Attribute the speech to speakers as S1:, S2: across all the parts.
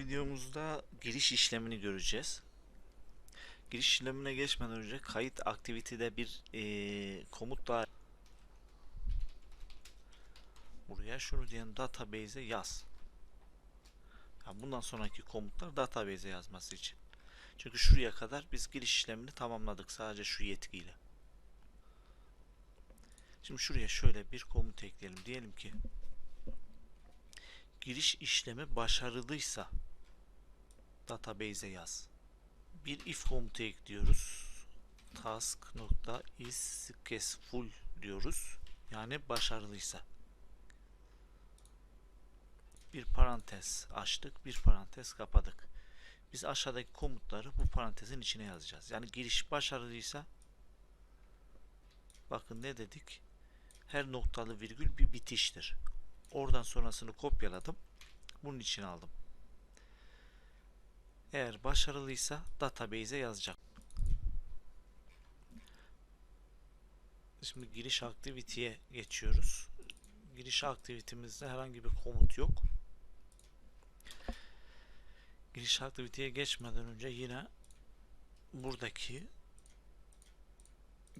S1: videomuzda giriş işlemini göreceğiz. Giriş işlemine geçmeden önce kayıt aktivitede bir eee, komut daha buraya şunu diyen database'e yaz. Yani bundan sonraki komutlar database'e yazması için. Çünkü şuraya kadar biz giriş işlemini tamamladık sadece şu yetkiyle. Şimdi şuraya şöyle bir komut ekleyelim. Diyelim ki giriş işlemi başarılıysa database'e yaz. Bir if komutu ekliyoruz. Task nokta is successful diyoruz. Yani başarılıysa. Bir parantez açtık, bir parantez kapadık. Biz aşağıdaki komutları bu parantezin içine yazacağız. Yani giriş başarılıysa bakın ne dedik? Her noktalı virgül bir bitiştir. Oradan sonrasını kopyaladım. Bunun içine aldım. Eğer başarılıysa database'e yazacak. Şimdi giriş aktiviteye geçiyoruz. Giriş aktivitemizde herhangi bir komut yok. Giriş aktiviteye geçmeden önce yine buradaki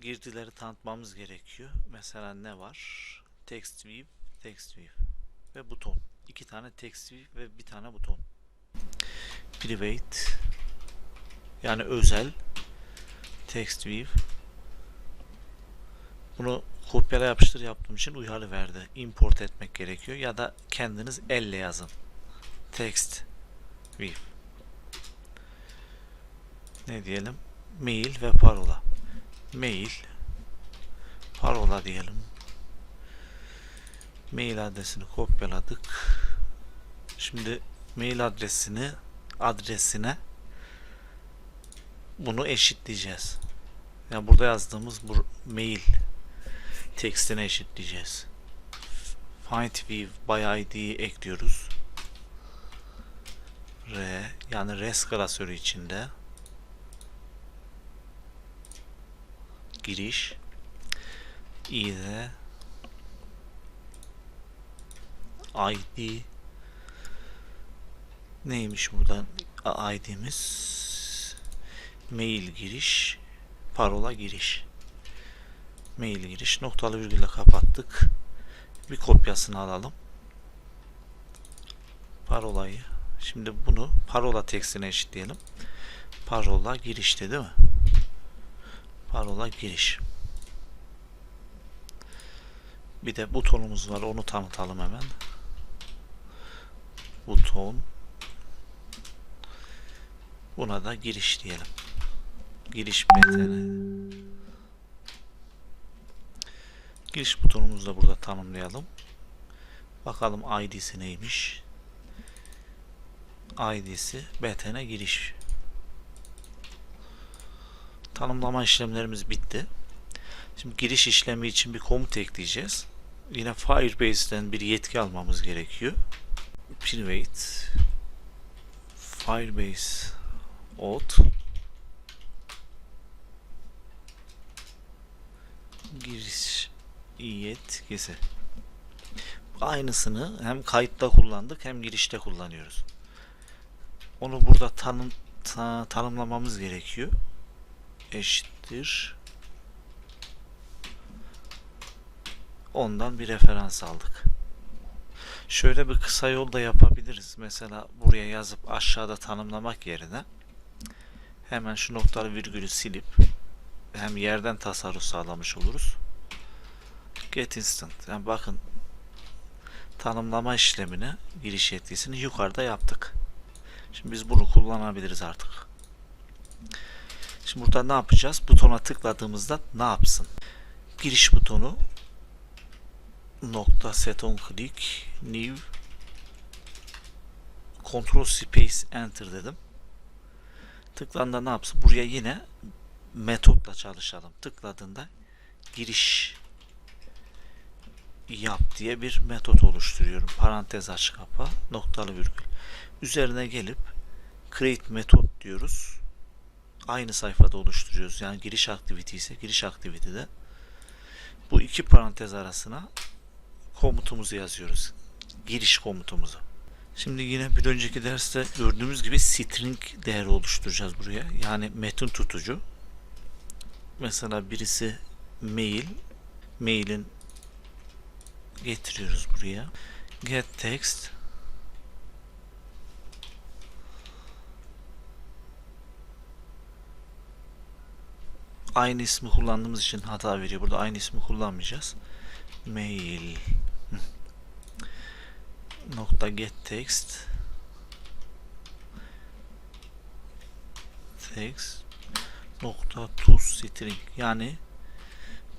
S1: girdileri tanıtmamız gerekiyor. Mesela ne var? Text view, text view ve buton. İki tane text view ve bir tane buton. Private yani özel text view. Bunu kopyala yapıştır yaptığım için uyarı verdi. Import etmek gerekiyor ya da kendiniz elle yazın. Text view. Ne diyelim? Mail ve parola. Mail parola diyelim. Mail adresini kopyaladık. Şimdi mail adresini adresine bunu eşitleyeceğiz. Yani burada yazdığımız bu mail tekstine eşitleyeceğiz. Find view by id ekliyoruz. R yani res klasörü içinde giriş id id neymiş buradan? İd'miz mail giriş parola giriş. Mail giriş noktalı virgülle kapattık. Bir kopyasını alalım. Parolayı. Şimdi bunu parola tekstine eşitleyelim. Parola girişte değil mi? Parola giriş. Bir de butonumuz var onu tanıtalım hemen. Buton buna da giriş diyelim. Giriş metni. Giriş butonumuzu da burada tanımlayalım. Bakalım id'si neymiş? İd'si btn'e giriş. Tanımlama işlemlerimiz bitti. Şimdi giriş işlemi için bir komut ekleyeceğiz. Yine Firebase'den bir yetki almamız gerekiyor. Private Firebase auth giriş yetkisi aynısını hem kayıtta kullandık hem girişte kullanıyoruz. Onu burada tanım, ta- tanımlamamız gerekiyor. Eşittir. Ondan bir referans aldık. Şöyle bir kısa yol da yapabiliriz. Mesela buraya yazıp aşağıda tanımlamak yerine hemen şu noktalı virgülü silip hem yerden tasarruf sağlamış oluruz. Get instant. Yani bakın tanımlama işlemini giriş yetkisini yukarıda yaptık. Şimdi biz bunu kullanabiliriz artık. Şimdi burada ne yapacağız? Butona tıkladığımızda ne yapsın? Giriş butonu nokta set on click new control space enter dedim tıklandığında ne yapsın? Buraya yine metotla çalışalım. Tıkladığında giriş yap diye bir metot oluşturuyorum. Parantez aç kapa noktalı virgül üzerine gelip create metot diyoruz. Aynı sayfada oluşturuyoruz. Yani giriş aktivite ise giriş aktivitede bu iki parantez arasına komutumuzu yazıyoruz. Giriş komutumuzu. Şimdi yine bir önceki derste gördüğümüz gibi string değeri oluşturacağız buraya. Yani metin tutucu. Mesela birisi mail. Mailin getiriyoruz buraya. Get text. Aynı ismi kullandığımız için hata veriyor. Burada aynı ismi kullanmayacağız. Mail nokta get text text nokta to string yani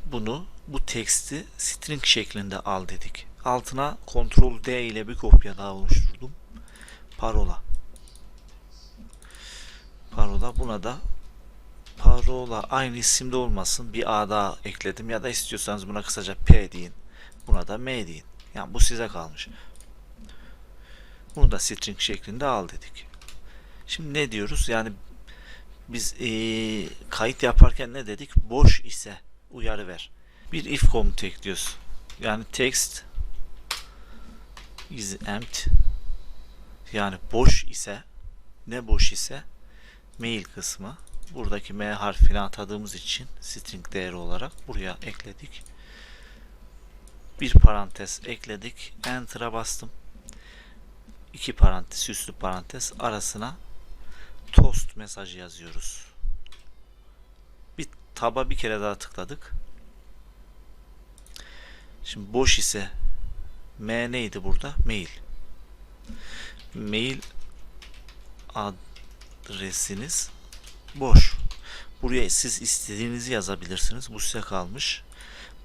S1: bunu bu teksti string şeklinde al dedik. Altına Ctrl D ile bir kopya daha oluşturdum. Parola. Parola buna da parola aynı isimde olmasın bir A daha ekledim ya da istiyorsanız buna kısaca P deyin. Buna da M deyin. Yani bu size kalmış. Bunu da string şeklinde al dedik. Şimdi ne diyoruz? Yani biz ee, kayıt yaparken ne dedik? Boş ise uyarı ver. Bir if komutu ekliyoruz. Yani text is empty yani boş ise ne boş ise mail kısmı buradaki m harfini atadığımız için string değeri olarak buraya ekledik. Bir parantez ekledik. Enter'a bastım iki parantez, üslü parantez arasına toast mesajı yazıyoruz. Bir taba bir kere daha tıkladık. Şimdi boş ise M neydi burada? Mail. Mail adresiniz boş. Buraya siz istediğinizi yazabilirsiniz. Bu size kalmış.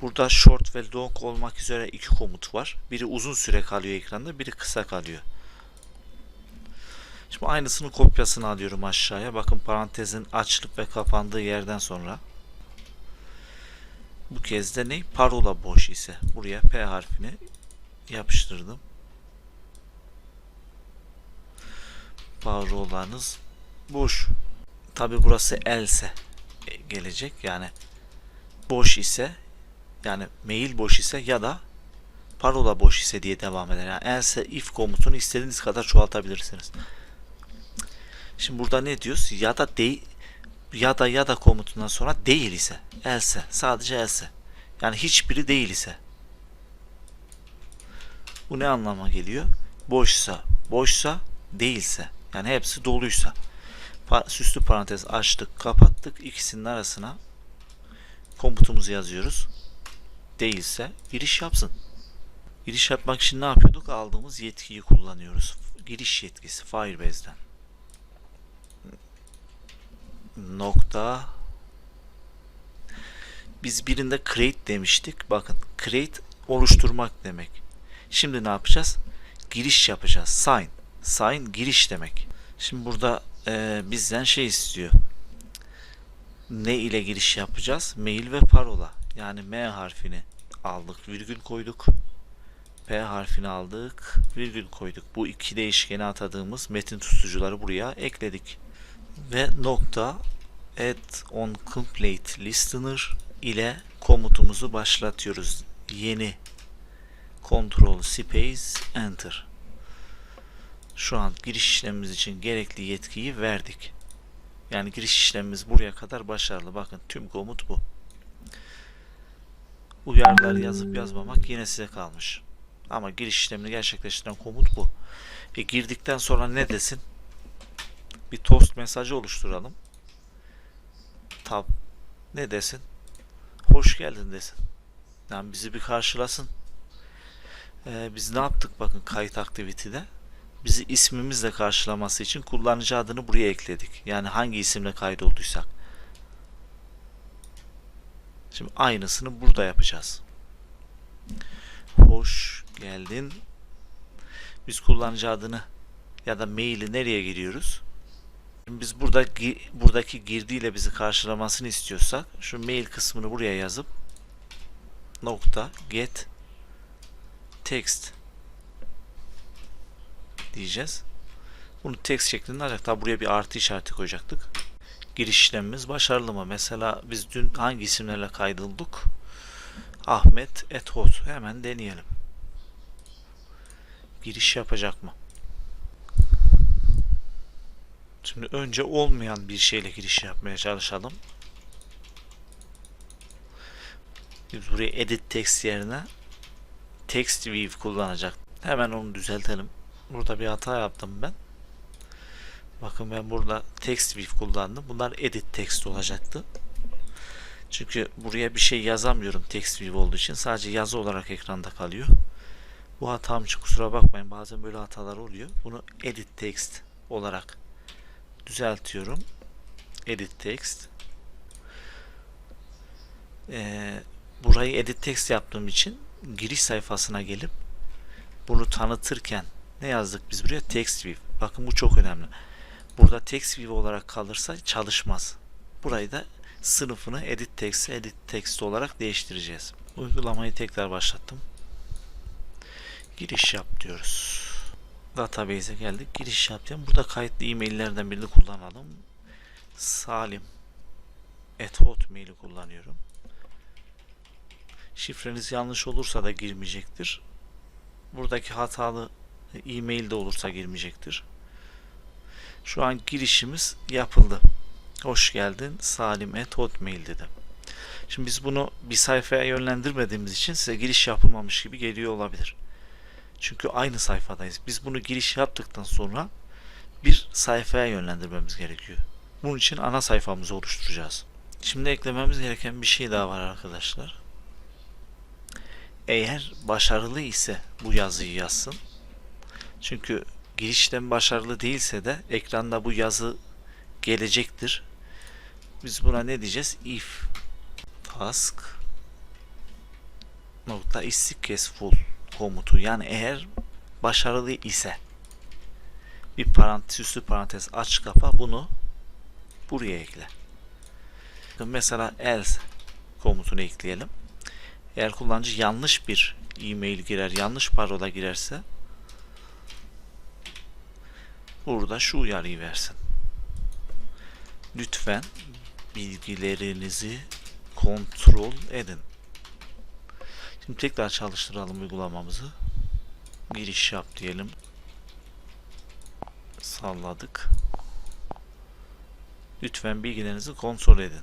S1: Burada short ve long olmak üzere iki komut var. Biri uzun süre kalıyor ekranda, biri kısa kalıyor. Şimdi aynısının kopyasını alıyorum aşağıya. Bakın parantezin açılıp ve kapandığı yerden sonra bu kez de ne? Parola boş ise buraya P harfini yapıştırdım. Parolanız boş. Tabi burası else gelecek. Yani boş ise yani mail boş ise ya da parola boş ise diye devam eder. Yani else if komutunu istediğiniz kadar çoğaltabilirsiniz. Şimdi burada ne diyoruz? Ya da değil ya da ya da komutundan sonra değil ise else sadece else. Yani hiçbiri değil ise. Bu ne anlama geliyor? Boşsa boşsa değilse. Yani hepsi doluysa. Süslü parantez açtık kapattık. İkisinin arasına komutumuzu yazıyoruz. Değilse giriş yapsın. Giriş yapmak için ne yapıyorduk? Aldığımız yetkiyi kullanıyoruz. Giriş yetkisi Firebase'den nokta biz birinde create demiştik. Bakın create oluşturmak demek. Şimdi ne yapacağız? Giriş yapacağız. Sign. Sign giriş demek. Şimdi burada e, bizden şey istiyor. Ne ile giriş yapacağız? Mail ve parola. Yani M harfini aldık, virgül koyduk. P harfini aldık, virgül koyduk. Bu iki değişkeni atadığımız metin tutucuları buraya ekledik ve nokta add on complete listener ile komutumuzu başlatıyoruz. Yeni control space enter. Şu an giriş işlemimiz için gerekli yetkiyi verdik. Yani giriş işlemimiz buraya kadar başarılı. Bakın tüm komut bu. Uyarılar yazıp yazmamak yine size kalmış. Ama giriş işlemini gerçekleştiren komut bu. E girdikten sonra ne desin? Bir toast mesajı oluşturalım. Tab ne desin? Hoş geldin desin. Yani bizi bir karşılasın. Ee, biz ne yaptık bakın kayıt aktivitede? Bizi ismimizle karşılaması için kullanıcı adını buraya ekledik. Yani hangi isimle kaydolduysak. Şimdi aynısını burada yapacağız. Hoş geldin. Biz kullanıcı adını ya da maili nereye giriyoruz? Biz burada buradaki girdiyle bizi karşılamasını istiyorsak şu mail kısmını buraya yazıp nokta get text diyeceğiz. Bunu text şeklinde alacak. Tabi buraya bir artı işareti koyacaktık. Giriş işlemimiz başarılı mı? Mesela biz dün hangi isimlerle kaydıldık? Ahmet Ethot. Hemen deneyelim. Giriş yapacak mı? Şimdi önce olmayan bir şeyle giriş yapmaya çalışalım. Biz buraya edit text yerine text view kullanacak. Hemen onu düzeltelim. Burada bir hata yaptım ben. Bakın ben burada text view kullandım. Bunlar edit text olacaktı. Çünkü buraya bir şey yazamıyorum text view olduğu için. Sadece yazı olarak ekranda kalıyor. Bu hatam için kusura bakmayın. Bazen böyle hatalar oluyor. Bunu edit text olarak düzeltiyorum. Edit text. Ee, burayı edit text yaptığım için giriş sayfasına gelip bunu tanıtırken ne yazdık biz buraya? Text view. Bakın bu çok önemli. Burada text view olarak kalırsa çalışmaz. Burayı da sınıfını edit text, edit text olarak değiştireceğiz. Uygulamayı tekrar başlattım. Giriş yap diyoruz. Database'e geldik. Giriş yap diyorum. Burada kayıtlı e-maillerden birini kullanalım. Salim at hotmail'i kullanıyorum. Şifreniz yanlış olursa da girmeyecektir. Buradaki hatalı e-mail de olursa girmeyecektir. Şu an girişimiz yapıldı. Hoş geldin Salim at hotmail dedim. Şimdi biz bunu bir sayfaya yönlendirmediğimiz için size giriş yapılmamış gibi geliyor olabilir. Çünkü aynı sayfadayız. Biz bunu giriş yaptıktan sonra bir sayfaya yönlendirmemiz gerekiyor. Bunun için ana sayfamızı oluşturacağız. Şimdi eklememiz gereken bir şey daha var arkadaşlar. Eğer başarılı ise bu yazıyı yazsın. Çünkü girişten başarılı değilse de ekranda bu yazı gelecektir. Biz buna ne diyeceğiz? If task nokta is successful komutu yani eğer başarılı ise bir parantez üstü parantez aç kapa bunu buraya ekle. Mesela else komutunu ekleyelim. Eğer kullanıcı yanlış bir e-mail girer, yanlış parola girerse burada şu uyarıyı versin. Lütfen bilgilerinizi kontrol edin. Şimdi tekrar çalıştıralım uygulamamızı. Giriş yap diyelim. Salladık. Lütfen bilgilerinizi kontrol edin.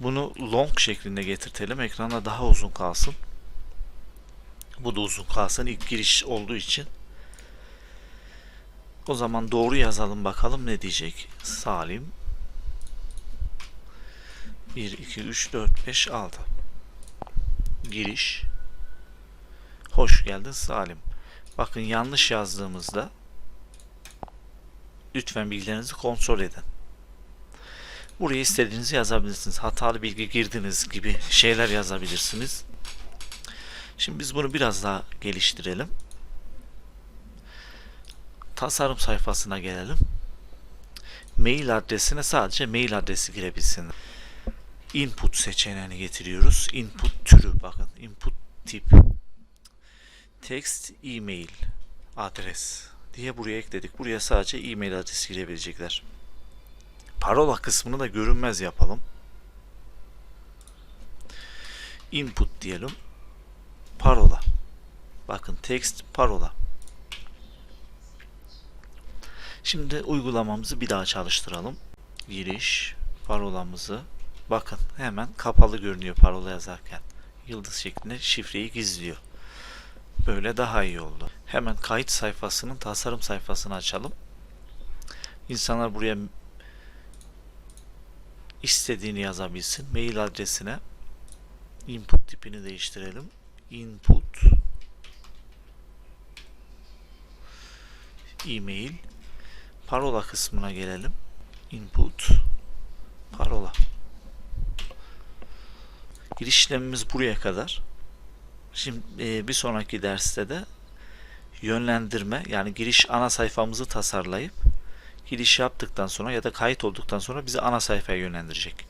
S1: Bunu long şeklinde getirtelim. Ekranda daha uzun kalsın. Bu da uzun kalsın. İlk giriş olduğu için. O zaman doğru yazalım bakalım ne diyecek. Salim 1, 2, 3, 4, 5, 6 Giriş Hoş geldin Salim. Bakın yanlış yazdığımızda lütfen bilgilerinizi kontrol edin. Buraya istediğinizi yazabilirsiniz. Hatalı bilgi girdiniz gibi şeyler yazabilirsiniz. Şimdi biz bunu biraz daha geliştirelim. Tasarım sayfasına gelelim. Mail adresine sadece mail adresi girebilsin. Input seçeneğini getiriyoruz. Input türü bakın. Input tip. Text email adres diye buraya ekledik. Buraya sadece e-mail adresi girebilecekler. Parola kısmını da görünmez yapalım. Input diyelim. Parola. Bakın text parola. Şimdi uygulamamızı bir daha çalıştıralım. Giriş parolamızı bakın hemen kapalı görünüyor parola yazarken. Yıldız şeklinde şifreyi gizliyor. Böyle daha iyi oldu. Hemen kayıt sayfasının tasarım sayfasını açalım. İnsanlar buraya istediğini yazabilsin. Mail adresine input tipini değiştirelim. Input e-mail parola kısmına gelelim. Input parola. Giriş işlemimiz buraya kadar. Şimdi e, bir sonraki derste de yönlendirme yani giriş ana sayfamızı tasarlayıp giriş yaptıktan sonra ya da kayıt olduktan sonra bizi ana sayfaya yönlendirecek.